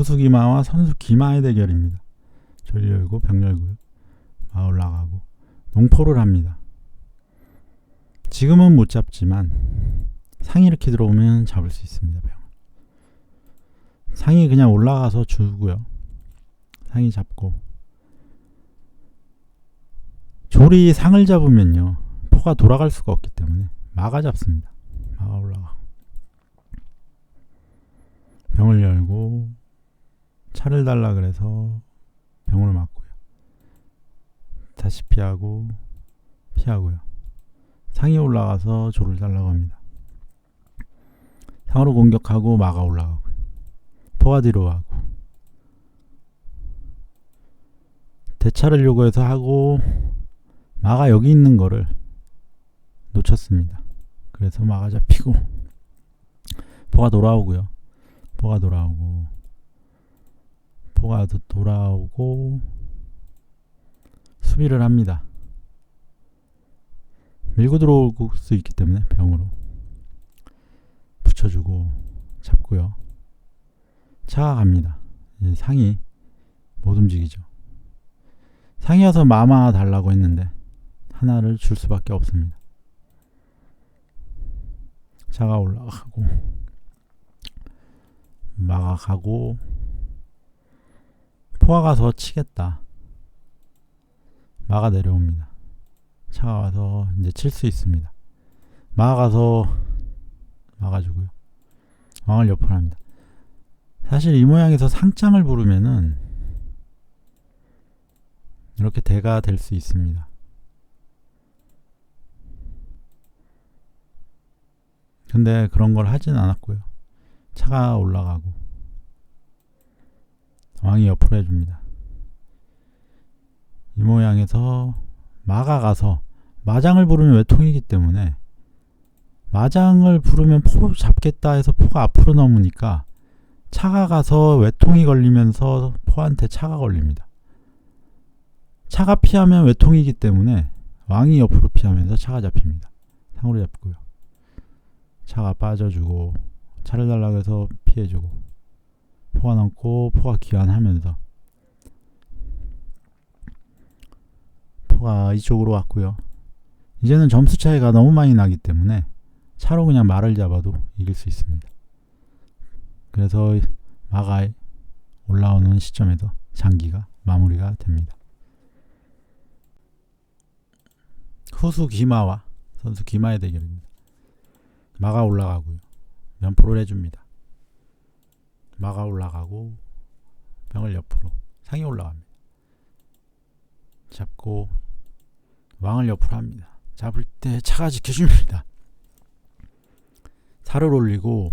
후수기마와 선수기마의 대결입니다. 절 열고 병 열고요. 마 올라가고 농포를 합니다. 지금은 못 잡지만 상이 이렇게 들어오면 잡을 수 있습니다. 병. 상이 그냥 올라가서 주고요. 상이 잡고 조리 상을 잡으면요 포가 돌아갈 수가 없기 때문에 마가 잡습니다. 마가 올라가 병을 열고 차를 달라 그래서 병으로 맞고요. 다시 피하고 피하고요. 상이 올라가서 조를 달라고 합니다. 상으로 공격하고 마가 올라가고요. 포가 뒤로 가고 대차를 요구해서 하고 마가 여기 있는 거를 놓쳤습니다. 그래서 마가 잡히고 포가 돌아오고요. 포가 돌아오고 포가 도- 돌아오고 수비를 합니다. 밀고 들어올 수 있기 때문에 병으로 붙여주고 잡고요. 차가 갑니다. 이제 상이 못 움직이죠. 상이 와서 마마 달라고 했는데 하나를 줄 수밖에 없습니다. 차가 올라가고 마가 가고 포가 가서 치겠다. 마가 내려옵니다. 차가 와서 이제 칠 수 있습니다. 가서 막아주고요. 왕을 옆으로 합니다. 사실 이 모양에서 상장을 부르면은 이렇게 대가 될 수 있습니다. 근데 그런 걸 하진 않았고요. 차가 올라가고 왕이 옆으로 해줍니다. 이 모양에서 마가 가서 마장을 부르면 외통이기 때문에 마장을 부르면 포로 잡겠다 해서 포가 앞으로 넘으니까 차가 가서 외통이 걸리면서 포한테 차가 걸립니다. 차가 피하면 외통이기 때문에 왕이 옆으로 피하면서 차가 잡힙니다. 상으로 잡고요. 차가 빠져주고 차를 달라고 해서 피해주고 포가 넘고 포가 귀환하면서 포가 이쪽으로 왔고요. 이제는 점수 차이가 너무 많이 나기 때문에 차로 그냥 말을 잡아도 이길 수 있습니다. 그래서 마가 올라오는 시점에서 장기가 마무리가 됩니다. 후수 기마와 선수 기마의 대결입니다. 마가 올라가고요. 면포를 해줍니다. 마가 올라가고 병을 옆으로 상이 올라갑니다. 잡고 왕을 옆으로 합니다. 잡을 때 차가 지켜줍니다. 살을 올리고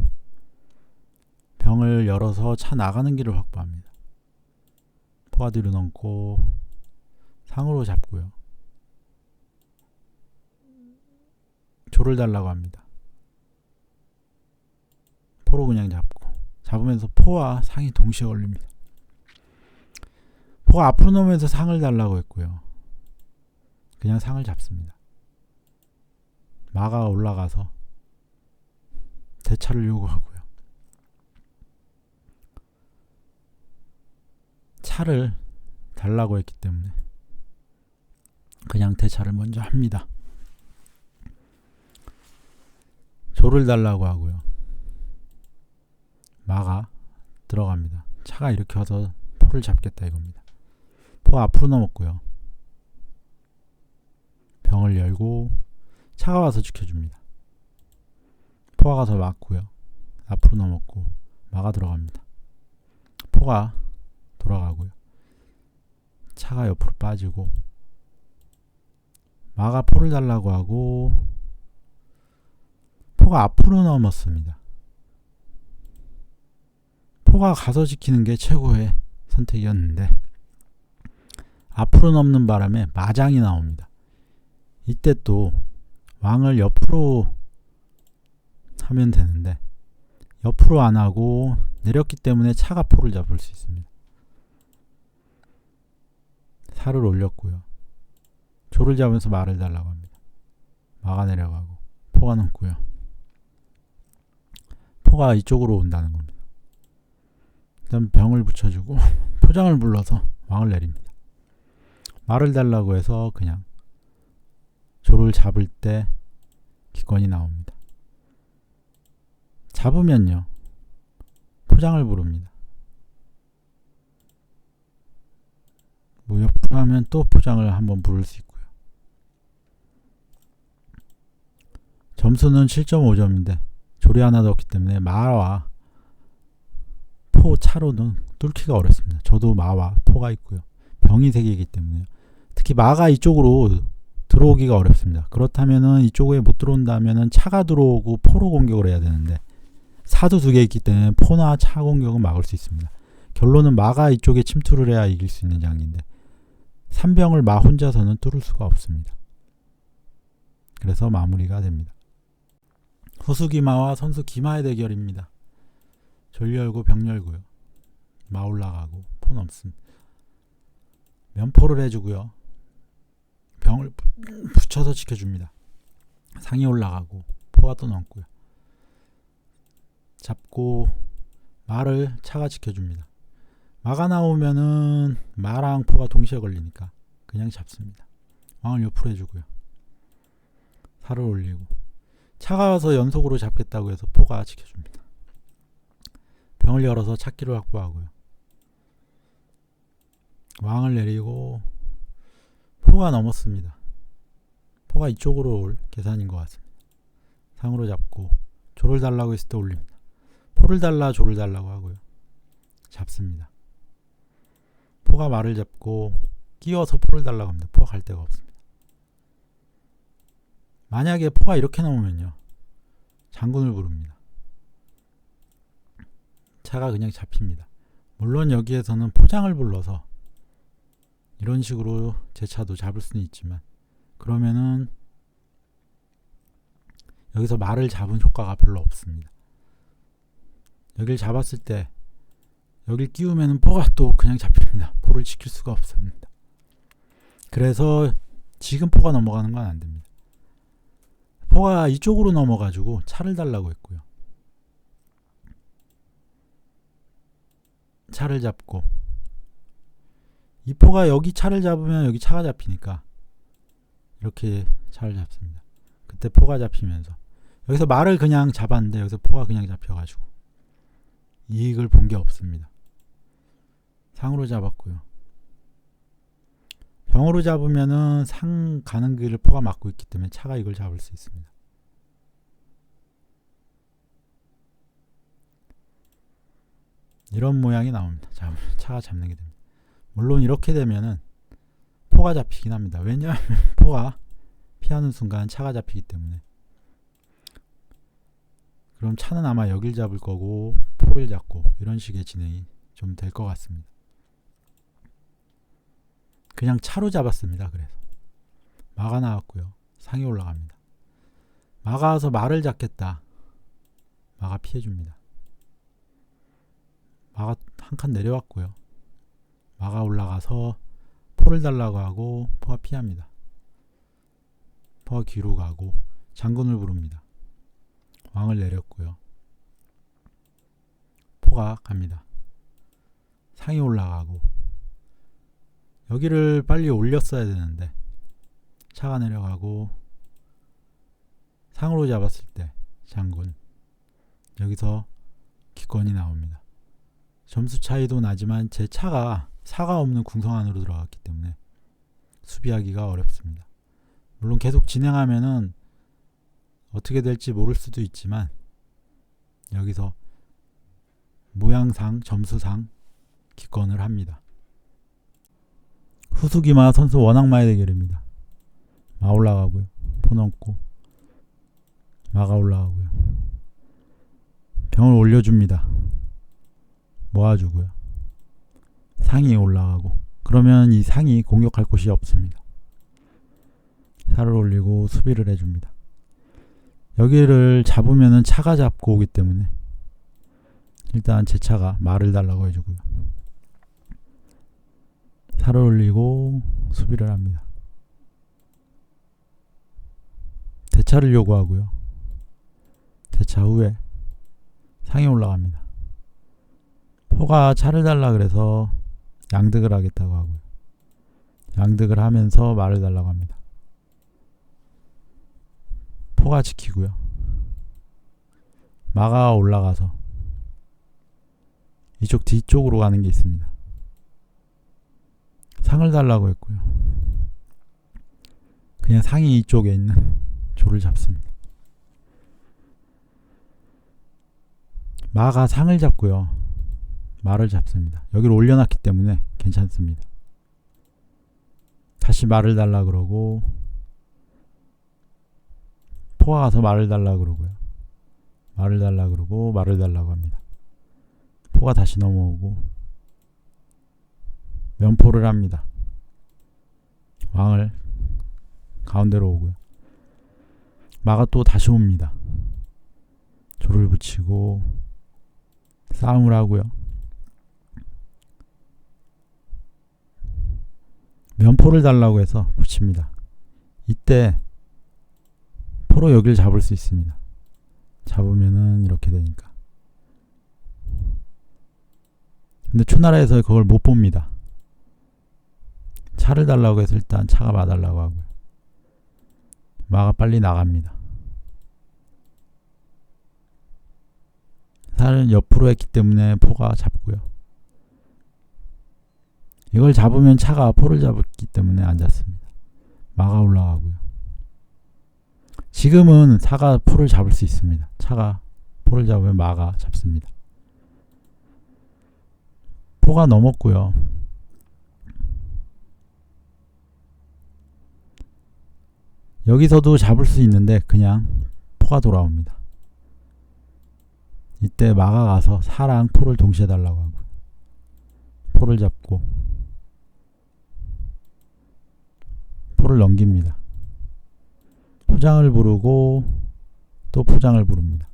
병을 열어서 차 나가는 길을 확보합니다. 포화 뒤로 넘고 상으로 잡고요. 조를 달라고 합니다. 포로 그냥 잡고 잡으면서 포와 상이 동시에 걸립니다. 포가 앞으로 넘으면서 상을 달라고 했고요. 그냥 상을 잡습니다. 마가 올라가서 대차를 요구하고요. 차를 달라고 했기 때문에 그냥 대차를 먼저 합니다. 조를 달라고 하고요. 마가 들어갑니다. 차가 이렇게 와서 포를 잡겠다 이겁니다. 포 앞으로 넘었고요. 병을 열고 차가 와서 지켜줍니다. 포가 가서 막고요. 앞으로 넘었고 마가 들어갑니다. 포가 돌아가고요. 차가 옆으로 빠지고 마가 포를 달라고 하고 포가 앞으로 넘었습니다. 포가 가서 지키는 게 최고의 선택이었는데 앞으로 넘는 바람에 마장이 나옵니다. 이때 또 왕을 옆으로 하면 되는데 옆으로 안 하고 내렸기 때문에 차가 포를 잡을 수 있습니다. 살을 올렸고요. 조를 잡으면서 말을 달라고 합니다. 마가 내려가고 포가 넘고요. 포가 이쪽으로 온다는 겁니다. 일단 병을 붙여주고 포장을 불러서 왕을 내립니다. 말을 달라고 해서 그냥 조를 잡을 때 기권이 나옵니다. 잡으면요 포장을 부릅니다. 무역하면 또 포장을 한번 부를 수 있고요. 점수는 7.5점인데 조리 하나 더 없기 때문에 마와 포 차로는 뚫기가 어렵습니다. 저도 마와 포가 있고요. 병이 세 개이기 때문에 특히 마가 이쪽으로 들어오기가 어렵습니다. 그렇다면은 이쪽에 못 들어온다면은 차가 들어오고 포로 공격을 해야 되는데 사도 두 개 있기 때문에 포나 차 공격은 막을 수 있습니다. 결론은 마가 이쪽에 침투를 해야 이길 수 있는 장인데 삼병을 마 혼자서는 뚫을 수가 없습니다. 그래서 마무리가 됩니다. 후수 기마와 선수 기마의 대결입니다. 졸 열고 병 열고요. 마 올라가고 포 넘습. 면포를 해주고요. 병을 붙여서 지켜줍니다. 상이 올라가고 포가 또 넘고요. 잡고 말을 차가 지켜줍니다. 마가 나오면은 마랑 포가 동시에 걸리니까 그냥 잡습니다. 왕을 옆으로 해주고요. 살을 올리고 차가 와서 연속으로 잡겠다고 해서 포가 지켜줍니다. 병을 열어서 찾기를 확보하고요. 왕을 내리고 포가 넘었습니다. 포가 이쪽으로 올 계산인 것 같습니다. 상으로 잡고 조를 달라고 했을 때 올립니다. 포를 달라 조를 달라고 하고요. 잡습니다. 포가 말을 잡고 끼워서 포를 달라고 합니다. 포가 갈 데가 없습니다. 만약에 포가 이렇게 넘으면요. 장군을 부릅니다. 차가 그냥 잡힙니다. 물론 여기에서는 포장을 불러서 이런 식으로 제 차도 잡을 수는 있지만 그러면은 여기서 말을 잡은 효과가 별로 없습니다. 여기를 잡았을 때 여길 끼우면 포가 또 그냥 잡힙니다. 포를 지킬 수가 없습니다. 그래서 지금 포가 넘어가는 건 안 됩니다. 포가 이쪽으로 넘어가지고 차를 달라고 했고요. 차를 잡고 이 포가 여기 차를 잡으면 여기 차가 잡히니까 이렇게 차를 잡습니다. 그때 포가 잡히면서 여기서 말을 그냥 잡았는데 여기서 포가 그냥 잡혀가지고 이익을 본 게 없습니다. 상으로 잡았고요. 병으로 잡으면은 상 가는 길을 포가 막고 있기 때문에 차가 이걸 잡을 수 있습니다. 이런 모양이 나옵니다. 자, 차가 잡는 게 됩니다. 물론 이렇게 되면은 포가 잡히긴 합니다. 왜냐하면 포가 피하는 순간 차가 잡히기 때문에. 그럼 차는 아마 여길 잡을 거고 포를 잡고 이런 식의 진행이 좀 될 것 같습니다. 그냥 차로 잡았습니다. 그래서 마가 나왔고요. 상이 올라갑니다. 마가 와서 말을 잡겠다. 마가 피해줍니다. 마가 한 칸 내려왔고요. 마가 올라가서 포를 달라고 하고 포가 피합니다. 포가 뒤로 가고 장군을 부릅니다. 왕을 내렸고요. 포가 갑니다. 상이 올라가고 여기를 빨리 올렸어야 되는데 차가 내려가고 상으로 잡았을 때 장군 여기서 기권이 나옵니다. 점수 차이도 나지만 제 차가 사가 없는 궁성 안으로 들어갔기 때문에 수비하기가 어렵습니다. 물론 계속 진행하면은 어떻게 될지 모를 수도 있지만 여기서 모양상 점수상 기권을 합니다. 후수기마 선수 원악마의 대결입니다. 마 올라가고요. 포 넘고 마가 올라가고요. 병을 올려줍니다. 모아주고요. 상이 올라가고 그러면 이 상이 공격할 곳이 없습니다. 살을 올리고 수비를 해줍니다. 여기를 잡으면은 차가 잡고 오기 때문에 일단 제 차가 말을 달라고 해주고요. 살을 올리고 수비를 합니다. 대차를 요구하고요. 대차 후에 상이 올라갑니다. 포가 차를 달라 그래서 양득을 하겠다고 하고요. 양득을 하면서 말을 달라고 합니다. 포가 지키고요. 마가 올라가서 이쪽 뒤쪽으로 가는 게 있습니다. 상을 달라고 했고요. 그냥 상이 이쪽에 있는 조를 잡습니다. 마가 상을 잡고요. 말을 잡습니다. 여기를 올려놨기 때문에 괜찮습니다. 다시 말을 달라 그러고 포가 가서 말을 달라 그러고요. 말을 달라 그러고 말을 달라고 합니다. 포가 다시 넘어오고 면포를 합니다. 왕을 가운데로 오고요. 마가 또 다시 옵니다. 조를 붙이고 싸움을 하고요. 면포를 달라고 해서 붙입니다. 이때 포로 여기를 잡을 수 있습니다. 잡으면은 이렇게 되니까. 근데 초나라에서 그걸 못 봅니다. 차를 달라고 해서 일단 차가 봐달라고 하고요. 마가 빨리 나갑니다. 살은 옆으로 했기 때문에 포가 잡고요. 이걸 잡으면 차가 포를 잡았기 때문에 안 잡습니다. 마가 올라가고요. 지금은 사가 포를 잡을 수 있습니다. 차가 포를 잡으면 마가 잡습니다. 포가 넘었고요. 여기서도 잡을 수 있는데 그냥 포가 돌아옵니다. 이때 마가 가서 사랑 포를 동시에 달라고 하고 포를 잡고 포를 넘깁니다. 포장을 부르고 또 포장을 부릅니다.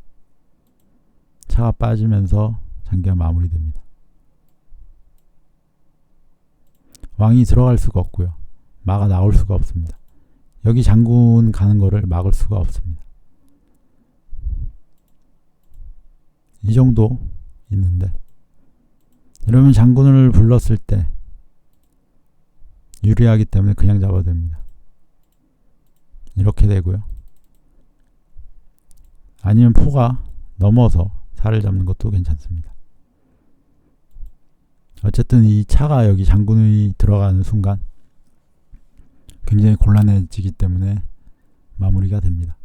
차가 빠지면서 장기가 마무리됩니다. 왕이 들어갈 수가 없고요. 마가 나올 수가 없습니다. 여기 장군 가는 거를 막을 수가 없습니다. 이 정도 있는데 이러면 장군을 불렀을 때 유리하기 때문에 그냥 잡아도 됩니다. 이렇게 되고요. 아니면 포가 넘어서 살을 잡는 것도 괜찮습니다. 어쨌든 이 차가 여기 장군이 들어가는 순간 굉장히 곤란해지기 때문에 마무리가 됩니다.